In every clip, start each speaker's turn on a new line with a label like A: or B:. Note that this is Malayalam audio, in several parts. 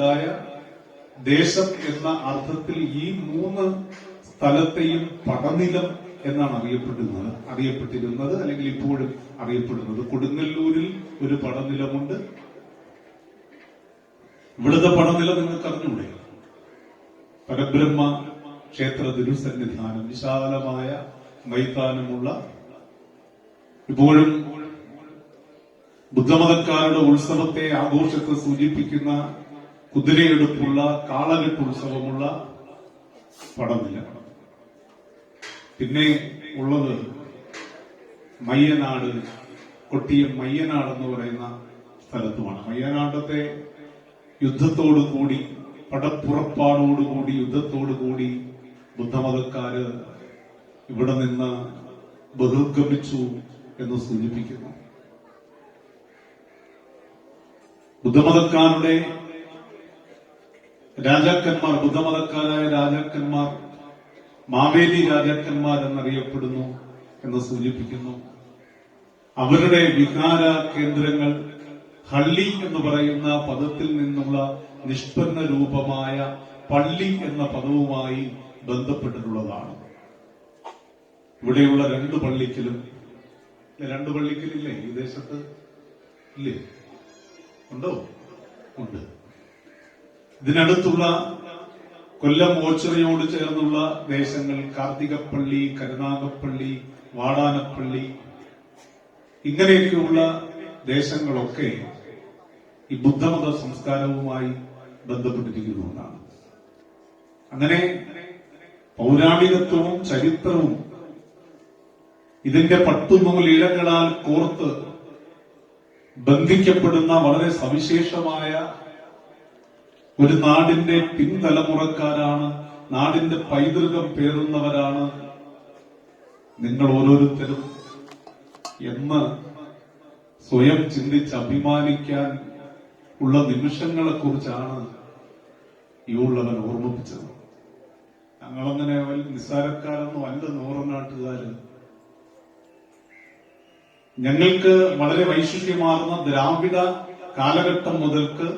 A: ഉണ്ടായ ദേശം എന്ന അർത്ഥത്തിൽ ഈ മൂന്ന് സ്ഥലത്തെയും പടനിലം എന്നാണ് അറിയപ്പെടുന്നത്. അറിയപ്പെട്ടിരുന്നത് അല്ലെങ്കിൽ ഇപ്പോഴും അറിയപ്പെടുന്നത്. കൊടുങ്ങല്ലൂരിൽ ഒരു പടനിലമുണ്ട്. ഇവിടുത്തെ പടനില നിങ്ങൾക്ക് അറിഞ്ഞൂടെ? പരബ്രഹ്മ ക്ഷേത്ര തിരുസന്നിധാനം വിശാലമായ മൈതാനമുള്ള ഇപ്പോഴും ബുദ്ധമതക്കാരുടെ ഉത്സവത്തെ ആഘോഷത്തെ സൂചിപ്പിക്കുന്ന കുതിരയെടുപ്പുള്ള കാളകെട്ട് ഉത്സവമുള്ള പടമില്ല. പിന്നെ ഉള്ളത് മയ്യനാട് കൊട്ടിയം മയ്യനാട് എന്ന് പറയുന്ന സ്ഥലത്തുമാണ്. മയ്യനാട്ടത്തെ യുദ്ധത്തോടു കൂടി പടപ്പുറപ്പാടോടുകൂടി യുദ്ധത്തോടു കൂടി ബുദ്ധമതക്കാര് ഇവിടെ നിന്ന് ബഹിർഗമിച്ചു എന്ന് സൂചിപ്പിക്കുന്നു. ബുദ്ധമതക്കാരുടെ രാജാക്കന്മാർ ബുദ്ധമതക്കാരായ രാജാക്കന്മാർ മാവേലി രാജാക്കന്മാർ എന്നറിയപ്പെടുന്നു എന്ന് സൂചിപ്പിക്കുന്നു. അവരുടെ വികാര കേന്ദ്രങ്ങൾ ഹള്ളി എന്ന് പറയുന്ന പദത്തിൽ നിന്നുള്ള നിഷ്പന്ന രൂപമായ പള്ളി എന്ന പദവുമായി ബന്ധപ്പെട്ടിട്ടുള്ളതാണ്. ഇവിടെയുള്ള രണ്ട് പള്ളിക്കലും രണ്ട് പള്ളിക്കലില്ലേ ഈ ദേശത്ത്? ഇല്ലേ? ഉണ്ടോ? ഉണ്ട്. ഇതിനടുത്തുള്ള കൊല്ലം ഓച്ചിറയോട് ചേർന്നുള്ള ദേശങ്ങൾ കാർത്തികപ്പള്ളി കരുനാഗപ്പള്ളി വാടാനപ്പള്ളി ഇങ്ങനെയൊക്കെയുള്ള ദേശങ്ങളൊക്കെ ഈ ബുദ്ധമത സംസ്കാരവുമായി ബന്ധപ്പെട്ടിരിക്കുന്നതുകൊണ്ടാണ് അങ്ങനെ പൗരാണികത്വവും ചരിത്രവും ഇതിന്റെ പട്ടുനൂലിഴകളാൽ കോർത്ത് ബന്ധിക്കപ്പെടുന്ന വളരെ സവിശേഷമായ ഒരു നാടിന്റെ പിൻതലമുറക്കാരാണ് നാടിന്റെ പൈതൃകം പേറുന്നവരാണ് നിങ്ങൾ ഓരോരുത്തരും എന്ന് സ്വയം ചിന്തിച്ച് അഭിമാനിക്കാൻ ഉള്ള നിമിഷങ്ങളെ കുറിച്ചാണ് ഈ ഉള്ളവൻ ഓർമ്മിപ്പിച്ചത്. ഞങ്ങളങ്ങനെ നിസ്സാരക്കാരൊന്നും അല്ല നൂറനാട്ടുകാര് ഞങ്ങൾക്ക് വളരെ വൈശിഷ്ട്യമാർന്ന ദ്രാവിഡ കാലഘട്ടം മുതൽക്ക്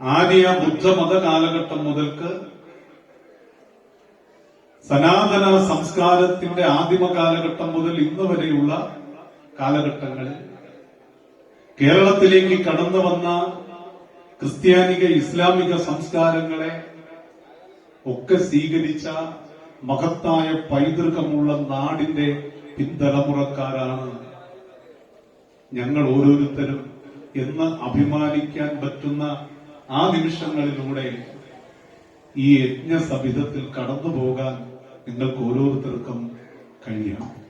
A: ആര്യ ബുദ്ധമത കാലഘട്ടം മുതൽക്ക് സനാതന സംസ്കാരത്തിന്റെ ആദിമ കാലഘട്ടം മുതൽ ഇന്ന് വരെയുള്ള കാലഘട്ടങ്ങളിൽ കേരളത്തിലേക്ക് കടന്നു വന്ന ക്രിസ്ത്യാനിക ഇസ്ലാമിക സംസ്കാരങ്ങളെ ഒക്കെ സ്വീകരിച്ച മഹത്തായ പൈതൃകമുള്ള നാടിന്റെ പിൻതലമുറക്കാരാണ് ഞങ്ങൾ ഓരോരുത്തരും എന്ന് അഭിമാനിക്കാൻ പറ്റുന്ന ആ നിമിഷങ്ങളിലൂടെ ഈ യജ്ഞസവിധത്തിൽ കടന്നു പോകാൻ നിങ്ങൾക്ക് ഓരോരുത്തർക്കും കഴിയണം.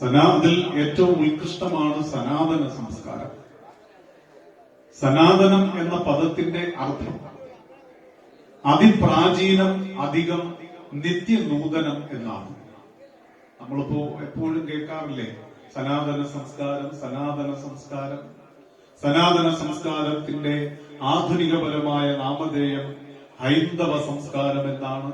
A: സനാതിൽ ഏറ്റവും ഉത്കൃഷ്ടമാണ് സനാതന സംസ്കാരം. സനാതനം എന്ന പദത്തിന്റെ അർത്ഥം അതിപ്രാചീനം അധികം നിത്യനൂതനം എന്നാണ്. നമ്മളിപ്പോ എപ്പോഴും കേൾക്കാറില്ലേ? സനാതന സംസ്കാരം സനാതന സംസ്കാരം. സനാതന സംസ്കാരത്തിന്റെ ആധുനികപരമായ നാമധേയം ഹൈന്ദവ സംസ്കാരം എന്നാണ്